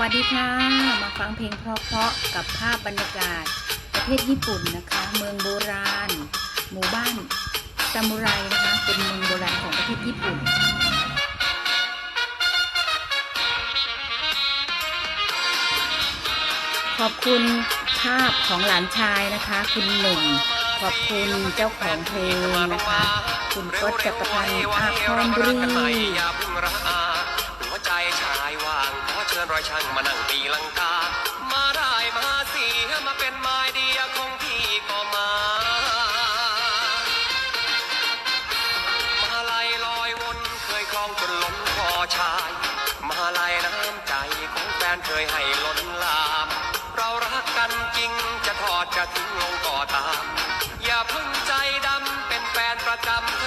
วัสดีค่ะ มาฟังเพลงเพราะๆกับภาพบรรยากาศ ประเทศญี่ปุ่นนะคะ เมืองโบราณ หมู่บ้านซามูไรนะคะ เป็นเมืองโบราณของประเทศญี่ปุ่นขอบคุณภาพของหลานชายนะคะ คุณหนุ่มขอบคุณเจ้าของเพลงนะคะ คุณก็จักรพันธ์อาคอนบุรี อเชิญรอยช่างมานั่งตีลังกา มาได้มาเสียมาเป็นไม้เดียของพี่ก็มา มาลายลอยวนเคยคลองจนล้นคอชาย มาลายน้ำใจของแฟนเคยให้ล้นลาม เรารักกันจริงจะทอดจะทิ้งลงก็ตาม อย่าพึ่งใจดำเป็นแฟนประจำ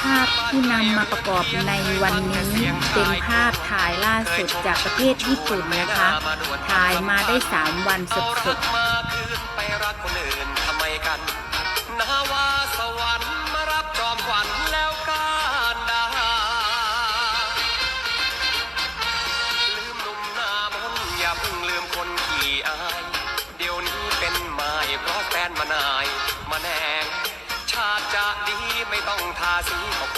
ภาพที่นำมาประกอบในวันนี้เป็นภาพถ่ายล่าสุดจากประเทศญี่ปุ่นนะคะ ถ่ายมาได้ 3 วันสเอารัด ต้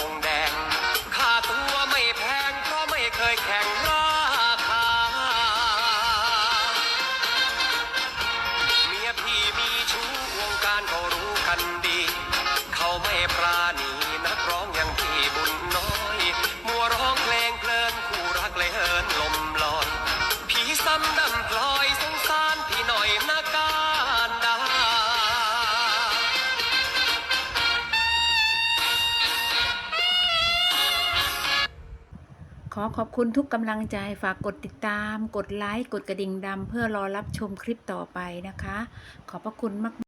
ขอขอบคุณทุกกำลังใจฝากกดติดตาม กดไลค์ กดกระดิ่งดำเพื่อรอรับชมคลิปต่อไปนะคะ ขอบพระคุณมาก